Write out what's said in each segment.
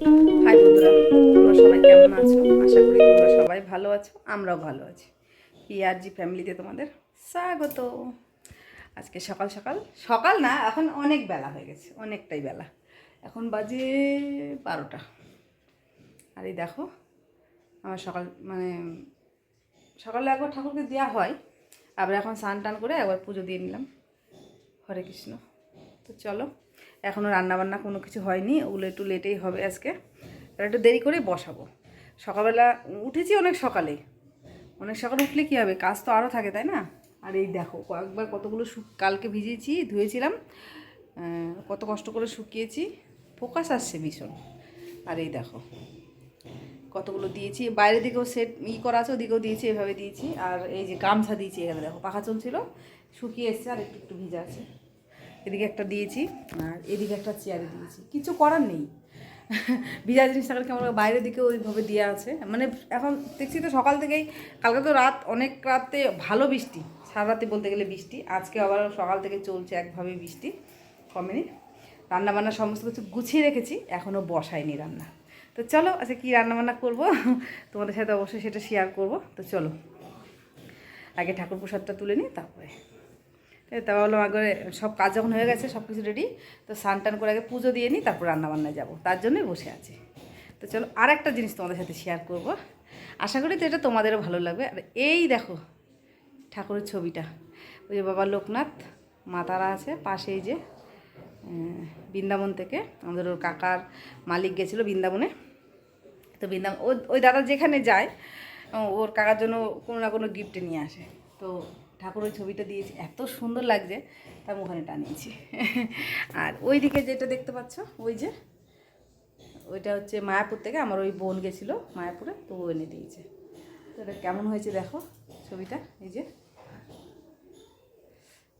High বন্ধুরা, তোমরা সবাই কেমন আছো? আশা করি তোমরা সবাই ভালো আছো, আমরাও ভালো আছি। পিআরজি ফ্যামিলিতে তোমাদের স্বাগত। আজকে সকাল সকাল সকাল না, এখন অনেক বেলা হয়ে গেছে, অনেকটাই বেলা। এখন বাজে বারোটা। আর এই দেখো, আমার সকাল মানে সকালে একবার ঠাকুরকে দেওয়া হয়, আবার এখন স্নান টান করে একবার পুজো দিয়ে নিলাম। হরে কৃষ্ণ। তো চলো এখনও রান্নাবান্না কোনো কিছু হয়নি, ওগুলো একটু লেটেই হবে আজকে। আর একটু দেরি করে বসাবো। সকালবেলা উঠেছি অনেক সকালে। অনেক সকালে উঠলে কী হবে? কাজ তো আরও থাকে, তাই না? আর এই দেখো, কয়েকবার কতগুলো কালকে ভিজিয়েছি, ধুয়েছিলাম কত কষ্ট করে শুকিয়েছি, ফোকাস আসছে ভীষণ। আর এই দেখো, কতগুলো দিয়েছি, বাইরে দিকেও সেট ই করা আছে, ওদিকেও দিয়েছি, এভাবে দিয়েছি। আর এই যে গামছা দিয়েছি এখানে দেখো, পাখা চলছিল, শুকিয়ে এসছে, আর একটু একটু ভিজা আছে। এদিকে একটা দিয়েছি আর এদিকে একটা চেয়ারে দিয়েছি। কিছু করার নেই। ভিজা জিনিস থাকলে কেমন বাইরের দিকে ওইভাবে দেওয়া আছে। মানে এখন দেখছি তো সকাল থেকেই, কালকে তো রাত, অনেক রাতে ভালো বৃষ্টি। সারা রাতে বলতে গেলে বৃষ্টি। আজকে আবার সকাল থেকে চলছে একভাবে বৃষ্টি। কমেনি। রান্না বান্না সমস্ত কিছু গুছিয়ে রেখেছি। এখনও বসায়নি রান্না। তো চলো আচ্ছা কী রান্নাবান্না করব? তোমাদের সাথে অবশ্যই সেটা শেয়ার করব। তো চলো, আগে ঠাকুর প্রসাদটা তুলে নিই, তারপরে তা ভাবলাম আগে সব কাজ যখন হয়ে গেছে সব কিছু রেডি তো স্নান টান করে আগে পুজো দিয়ে নিই, তারপর রান্নাবান্নায় যাব। তার জন্যই বসে আছি। তো চলো আর একটা জিনিস তোমাদের সাথে শেয়ার করব। আশা করি তো এটা তোমাদেরও ভালো লাগবে। আর এই দেখো, ঠাকুরের ছবিটা। ওই যে বাবা লোকনাথ মাতারা আছে, পাশেই যে বৃন্দাবন থেকে, আমাদের ওর কাকার মালিক গেছিল বৃন্দাবনে। তো বৃন্দাবন ওই দাদা যেখানে যায় ওর কাকার জন্য কোনো না কোনো গিফট নিয়ে আসে। তো ঠাকুর ওই ছবিটা দিয়েছি, এত সুন্দর লাগছে, তার ওখানে টানিয়েছি আর ওই দিকে যেটা দেখতে পাচ্ছ, ওই যে, ওইটা হচ্ছে মায়াপুর থেকে আমার ওই বোন গেছিল মায়াপুরে, তো ও এনে দিয়েছে। তো এটা কেমন হয়েছে দেখো ছবিটা, এই যে।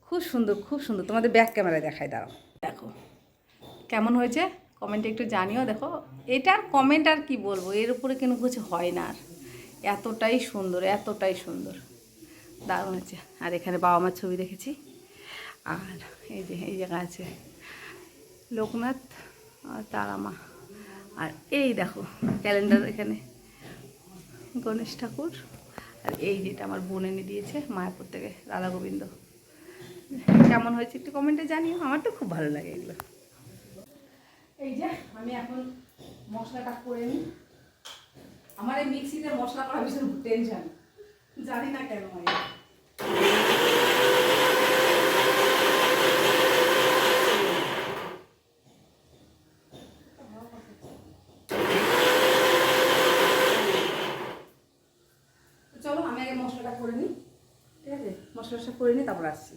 খুব সুন্দর খুব সুন্দর। তোমাদের ব্যাক ক্যামেরায় দেখায় দাঁড়াও। দেখো, কেমন হয়েছে? কমেন্টে একটু জানিও, দেখো। এটার কমেন্ট আর কি বলব? এর উপরে কোনো কিছু হয় না আর। এতটাই সুন্দর এতটাই সুন্দর। দারুণ আছে আর এখানে বাবা মার ছবি রেখেছি আর এই যে, এই জায়গা আছে লোকনাথ আর তারা মা আর এই দেখো, ক্যালেন্ডার এখানে। গণেশ ঠাকুর। আর এই যেটা আমার বোন এনে দিয়েছে, মায়াপুর থেকে রাধা গোবিন্দ। কেমন হয়েছে একটু কমেন্টে জানিও, আমার তো খুব ভালো লাগে এগুলো। এই যে, আমি এখন মশলাটা করে নিই। আমার এই মিক্সিতে মশলা করা ভীষণ টেনশন জানি না কেন চলো, আমি আগে মশলাটা করে নিই। ঠিক আছে? মশলাটা করে নিই তারপর আসছি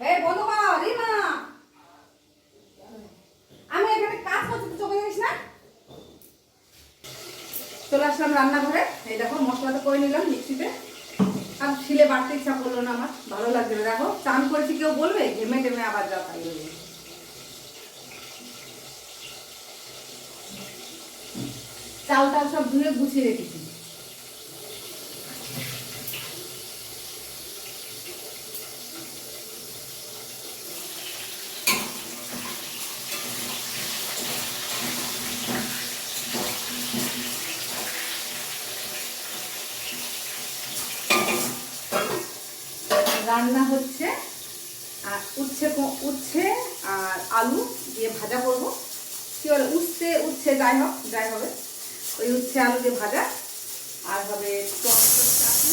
এই বন্ধু মা রিমা আমি এখানে কাজ করছি তুই চোখে জানিস না চলে আসলাম রান্নাঘরে। এই দেখো, মশলাটা করে নিলাম মিক্সিতে। আর ছিলে বাড়তে ইচ্ছা করল না আমার, ভালো লাগছে না। দেখো, চান করেছি, কেউ বলবে? ঘেমে ঘেমে আবার যা তাই চাল টাল সব ধুয়ে গুছিয়ে রেখেছি। রান্না হচ্ছে, আর উচ্ছে উচ্ছে আর আলু দিয়ে ভাজা করব। কি বলে উচ্ছে উচ্ছে যাই হোক, যাই হবে। ওই উচ্ছে আলু দিয়ে ভাজা, আর হবে টমেটোর চাটনি।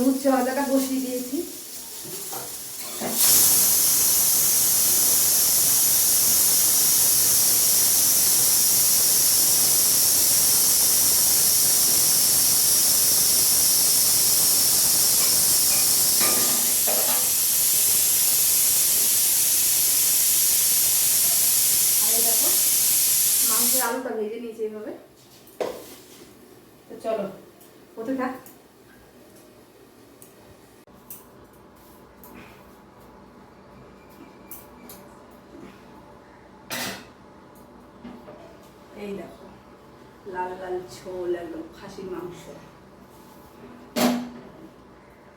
আমি উচ্ছে ভাজাটা বসিয়ে দিয়েছি। মাংসের আলুটা ভেজে নিয়েছি এভাবে। তো চলো ওতে থাক। এই দেখো, লাল লাল ঝোল একদম খাসির মাংস।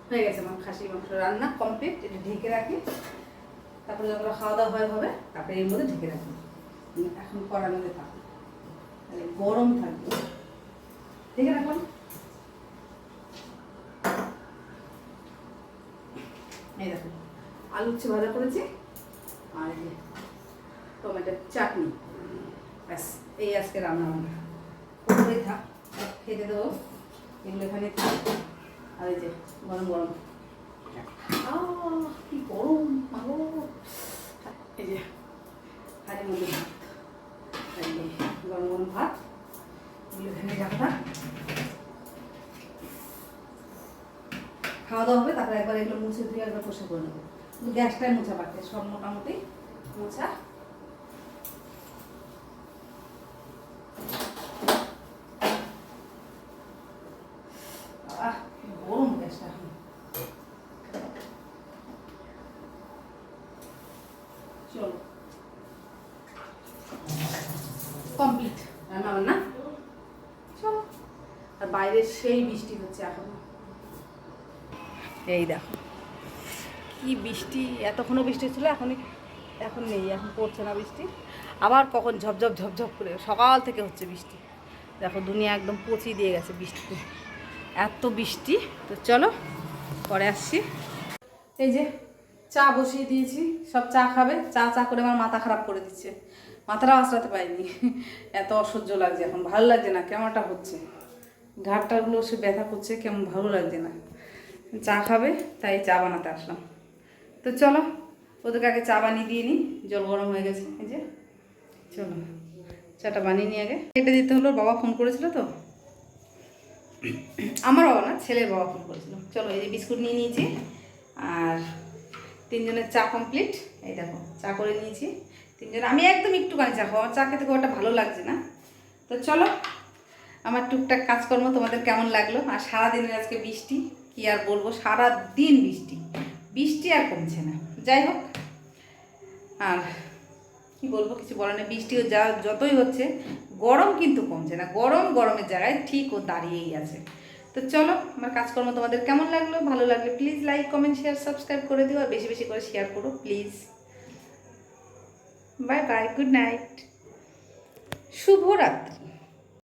হয়ে গেছে আমার খাসির মাংস রান্না কমপ্লিট এটা ঢেকে রাখি। তারপরে যখন খাওয়া দাওয়া হয় হবে, তারপরে এর মধ্যে ঢেকে রাখি। এখন করার মধ্যে থাকবে। তাহলে গরম থাকবে। ঢেকে রাখলাম। এই দেখো, আলু উচ্ছে ভাজা করেছি, আর টমেটোর চাটনি। ব্যাস, এই আজকে রান্না বান্না ওপরেই থাক খেতে দেবো। এগুলো এখানে আর এই যে, গরম গরম। কি গরম মাগো এই যে, হাড়ির মধ্যে ভাত। গরম গরম ভাত। এগুলো এখানে রাখা খাওয়া দাওয়া হবে, তারপরে একবার এগুলো মুছে ধুয়ে একবার পোষা করে নেব। গ্যাসটাই মোছা পাচ্ছে সব মোটামুটি মোছা আহ কি গরম গ্যাসটা এখন চলো কমপ্লিট রান্না বান্না চলো। আর বাইরে সেই বৃষ্টি হচ্ছে এখন। এই দেখো। কি বৃষ্টি? এতক্ষণও বৃষ্টি ছিল এখন এখন নেই এখন পড়ছে না বৃষ্টি। আবার কখন ঝপঝপ ঝপঝপ করে সকাল থেকে হচ্ছে বৃষ্টি। দেখো দুনিয়া একদম পচিয়ে দিয়ে গেছে বৃষ্টিতে। এত বৃষ্টি। তো চলো পরে আসছি। এই যে চা বসিয়ে দিয়েছি। সব চা খাবে। চা চা করে আমার মাথা খারাপ করে দিচ্ছে। মাথাটাও আঁচড়াতে পারিনি। এত অসহ্য লাগছে এখন, ভালো লাগছে না, কেমনটা হচ্ছে? ঘাটটাগুলো সে ব্যথা করছে, কেমন ভালো লাগছে না। চা খাবে, তাই চা বানাতে আসলাম। তো চলো, ওদেরকে আগে চা বানিয়ে দিয়ে নিই, জল গরম হয়ে গেছে, এই যে। চলো, চাটা বানিয়ে নিই আগে। এটা দিতে হলো, বাবা ফোন করেছিল তো। আমার বাবা না, ছেলের বাবা ফোন করেছিল। চলো, এই যে বিস্কুট নিয়ে নিয়েছি, আর তিনজনের চা কমপ্লিট। এই দেখো, চা করে নিয়েছি। তিনজন আমি একদম একটুখানি চা আমার চা খেতে খুব একটা ভালো লাগছে না। তো চলো, আমার টুকটাক কাজকর্ম তোমাদের কেমন লাগল? আর সারাদিনের আজকে বৃষ্টি, কি আর বলব? সারা দিন বৃষ্টি। বৃষ্টি আর কমছে না। যাই হোক, আর কি বলব, কিছু বলার নেই। বৃষ্টিও যা যতই হচ্ছে, গরম কিন্তু কমছে না। গরম গরমের জায়গায় ঠিক ও দাঁড়িয়েই আছে। তো চলো, আমার কাজকর্ম তোমাদের কেমন লাগল? ভালো লাগলে please like comment share subscribe করে দিও। আর বেশি বেশি করে শেয়ার করো please bye bye good night শুভরাত্রি।